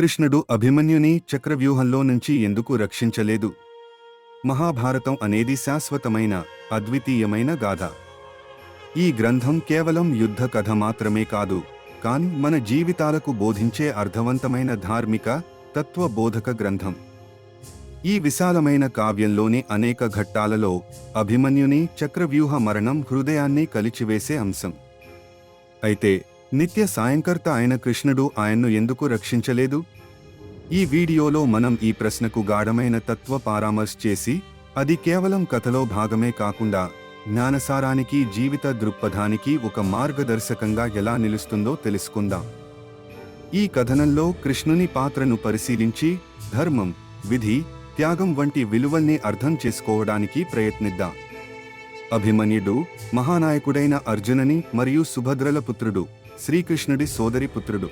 కృష్ణుడు అభిమన్యుని చక్రవ్యూహంలో నుంచి ఎందుకు రక్షించలేదు? మహాభారతం అనేది శాశ్వతమైన అద్వితీయమైన గాథ. ఈ గ్రంథం కేవలం యుద్ధ కథ మాత్రమే కాదు కాని మన జీవితాలకు బోధించే అర్థవంతమైన ధార్మిక తత్వబోధక గ్రంథం. ఈ విశాలమైన కావ్యంలోని అనేక ఘట్టాలలో అభిమన్యుని చక్రవ్యూహ మరణం హృదయాన్ని కలిచివేసే అంశం. అయితే నిత్య సాయంకర్త అయిన కృష్ణుడు ఆయన్ను ఎందుకు రక్షించలేదు? ఈ వీడియోలో మనం ఈ ప్రశ్నకు గాఢమైన తత్వ పారామర్శ్ చేసి అది కేవలం కథలో భాగమే కాకుండా జ్ఞానసారానికి జీవిత దృక్పథానికి ఒక మార్గదర్శకంగా ఎలా నిలుస్తుందో తెలుసుకుందాం. ఈ కథనంలో కృష్ణుని పాత్రను పరిశీలించి ధర్మం విధి త్యాగం వంటి విలువల్ని అర్థం చేసుకోవడానికి ప్రయత్నిద్దాం. అభిమన్యుడు మహానాయకుడైన అర్జునని మరియు సుభద్రల పుత్రుడు శ్రీకృష్ణుడి సోదరి పుత్రుడు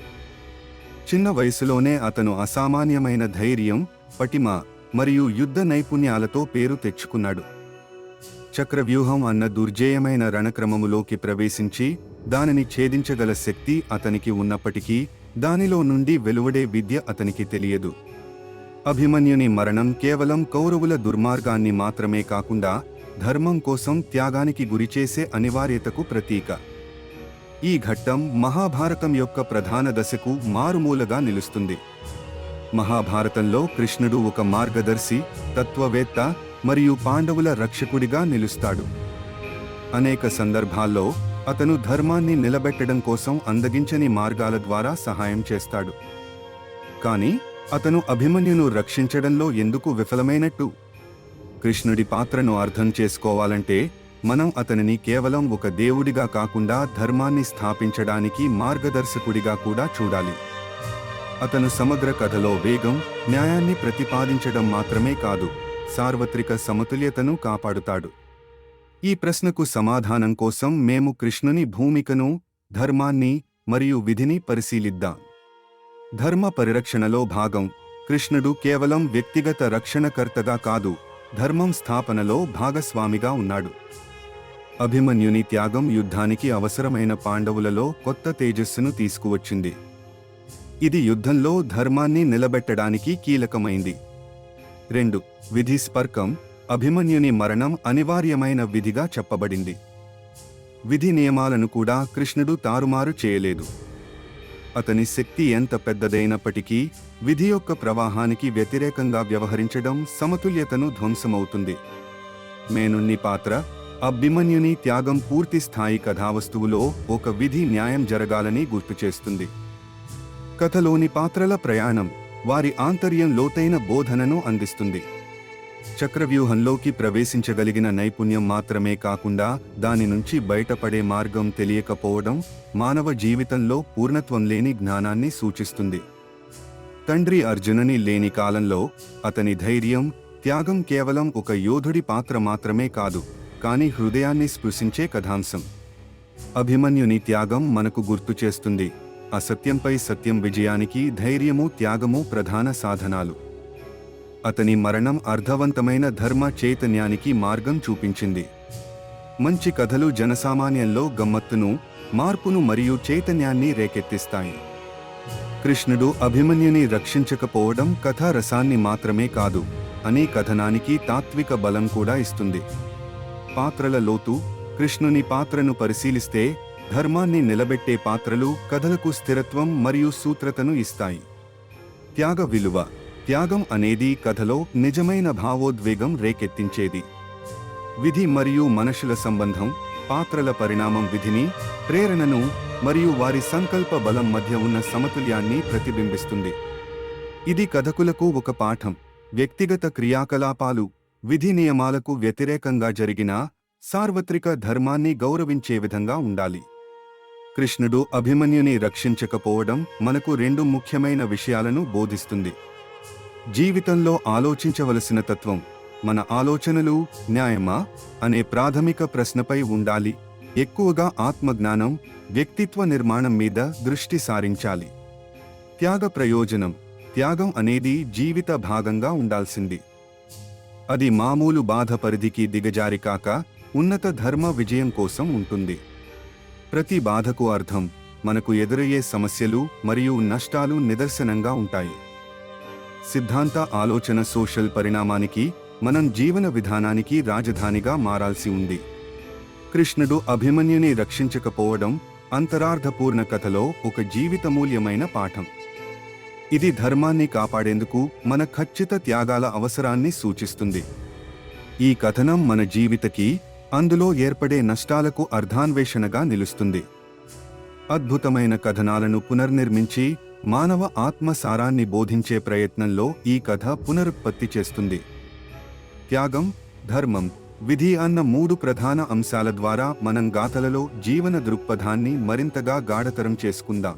చిన్న వయసులోనే అతను అసామాన్యమైన ధైర్యం పటిమ మరియు యుద్ధ నైపుణ్యాలతో పేరు తెచ్చుకున్నాడు. చక్రవ్యూహం అన్న దుర్జేయమైన రణక్రమములోకి ప్రవేశించి దానిని ఛేదించగల శక్తి అతనికి ఉన్నప్పటికీ దానిలో నుండి వెలువడే విద్య అతనికి తెలియదు. అభిమన్యుని మరణం కేవలం కౌరవుల దుర్మార్గాన్ని మాత్రమే కాకుండా ధర్మం కోసం త్యాగానికి గురిచేసే అనివార్యతకు ప్రతీక. ఈ ఘట్టం మహాభారతం యొక్క ప్రధాన దశకు మారుమూలగా నిలుస్తుంది. మహాభారతంలో కృష్ణుడు ఒక మార్గదర్శి తత్వవేత్త మరియు పాండవుల రక్షకుడిగా నిలుస్తాడు. అనేక సందర్భాల్లో అతను ధర్మాన్ని నిలబెట్టడం కోసం అందగించని మార్గాల ద్వారా సహాయం చేస్తాడు. కానీ అతను అభిమన్యును రక్షించడంలో ఎందుకు విఫలమైనట్టు? కృష్ణుడి పాత్రను అర్థం చేసుకోవాలంటే మనం అతనిని కేవలం ఒక దేవుడిగా కాకుండా ధర్మాన్ని స్థాపించడానికి మార్గదర్శకుడిగా కూడా చూడాలి. అతను సమగ్ర కథలో వేగం న్యాయాన్ని ప్రతిపాదించడం మాత్రమే కాదు సార్వత్రిక సమతుల్యతను కాపాడుతాడు. ఈ ప్రశ్నకు సమాధానం కోసం మేము కృష్ణుని భూమికను ధర్మాన్ని మరియు విధిని పరిశీలిద్దాం. ధర్మ పరిరక్షణలో భాగం కృష్ణుడు కేవలం వ్యక్తిగత రక్షణకర్తగా కాదు ధర్మం స్థాపనలో భాగస్వామిగా ఉన్నాడు. అభిమన్యుని త్యాగం యుద్ధానికి అవసరమైన పాండవులలో కొత్త తేజస్సును తీసుకువచ్చింది. ఇది యుద్ధంలో ధర్మాన్ని నిలబెట్టడానికి కీలకమైంది. రెండు విధి స్పర్కం అభిమన్యుని మరణం అనివార్యమైన విధిగా చెప్పబడింది. విధి నియమాలను కూడా కృష్ణుడు తారుమారు చేయలేదు. అతని శక్తి ఎంత పెద్దదైనప్పటికీ విధి యొక్క ప్రవాహానికి వ్యతిరేకంగా వ్యవహరించడం సమతుల్యతను ధ్వంసమవుతుంది. మేనున్ని పాత్ర అభిమన్యుని త్యాగం పూర్తి స్థాయి కథావస్తువులో ఒక విధి న్యాయం జరగాలని గుర్తుచేస్తుంది కథలోని పాత్రల ప్రయాణం వారి ఆంతర్యం లోతైన బోధనను అందిస్తుంది. చక్రవ్యూహంలోకి ప్రవేశించగలిగిన నైపుణ్యం మాత్రమే కాకుండా దాని నుంచి బయటపడే మార్గం తెలియకపోవడం మానవ జీవితంలో పూర్ణత్వం లేని జ్ఞానాన్ని సూచిస్తుంది. తండ్రి అర్జునుని లేని కాలంలో అతని ధైర్యం త్యాగం కేవలం ఒక యోధుడి పాత్ర మాత్రమే కాదు కానీ హృదయాన్ని స్పృశించే కథాంశం. అభిమన్యుని త్యాగం మనకు గుర్తు చేస్తుంది. అసత్యంపై సత్యం విజయానికి ధైర్యము త్యాగము ప్రధాన సాధనాలు. అతని మరణం అర్థవంతమైన ధర్మ చైతన్యానికి మార్గం చూపించింది. మంచి కథలు జనసామాన్యంలో గమ్మత్తును మార్పును మరియు చైతన్యాన్ని రేకెత్తిస్తాయి. కృష్ణుడు అభిమన్యుని రక్షించకపోవడం కథా రసాన్ని మాత్రమే కాదు అనే కథనానికి తాత్విక బలం కూడా ఇస్తుంది. పాత్రల లోతు కృష్ణుని పాత్రను పరిశీలిస్తే ధర్మాన్ని నిలబెట్టే పాత్రలు కథలకు స్థిరత్వం మరియు సూత్రతను ఇస్తాయి. త్యాగ విలువ త్యాగం అనేది కథలో నిజమైన భావోద్వేగం రేకెత్తించేది. విధి మరియు మనుషుల సంబంధం పాత్రల పరిణామం విధిని ప్రేరణను మరియు వారి సంకల్ప బలం మధ్య ఉన్న సమతుల్యాన్ని ప్రతిబింబిస్తుంది. ఇది కథకులకు ఒక పాఠం వ్యక్తిగత క్రియాకలాపాలు విధి నియమాలకు వ్యతిరేకంగా జరిగిన సార్వత్రిక ధర్మాన్ని గౌరవించే విధంగా ఉండాలి. కృష్ణుడు అభిమన్యుని రక్షించకపోవడం మనకు రెండు ముఖ్యమైన విషయాలను బోధిస్తుంది. జీవితంలో ఆలోచించవలసిన తత్వం మన ఆలోచనలు న్యాయమా అనే ప్రాథమిక ప్రశ్నపై ఉండాలి. ఎక్కువగా ఆత్మజ్ఞానం వ్యక్తిత్వ నిర్మాణం మీద దృష్టి సారించాలి. త్యాగ ప్రయోజనం త్యాగం అనేది జీవిత భాగంగా ఉండాల్సింది. అది మామూలు బాధ పరిధికి దిగజారి కాక ఉన్నత ధర్మ విజయం కోసం ఉంటుంది. ప్రతి బాధకు అర్థం మనకు ఎదురయ్యే సమస్యలు మరియు నష్టాలు నిదర్శనంగా ఉంటాయి. సిద్ధాంత ఆలోచన సోషల్ పరిణామానికి మనం జీవన విధానానికి రాజధానిగా మారాల్సి ఉంది. కృష్ణుడు అభిమన్యుని రక్షించకపోవడం అంతరార్థపూర్ణ కథలో ఒక జీవితమూల్యమైన పాఠం. ఇది ధర్మాన్ని కాపాడేందుకు మన ఖచ్చిత త్యాగాల అవసరాన్ని సూచిస్తుంది. ఈ కథనం మన జీవితకి అందులో ఏర్పడే నష్టాలకు అర్ధాన్వేషణగా నిలుస్తుంది. అద్భుతమైన కథనాలను పునర్నిర్మించి మానవ ఆత్మ సారాన్ని బోధించే ప్రయత్నంలో ఈ కథ పునరుత్పత్తి చేస్తుంది. త్యాగం ధర్మం విధి అన్న మూడు ప్రధాన అంశాల ద్వారా మనం గాథలలో జీవన దృక్పథాన్ని మరింతగా గాఢతరం చేసుకుందాం.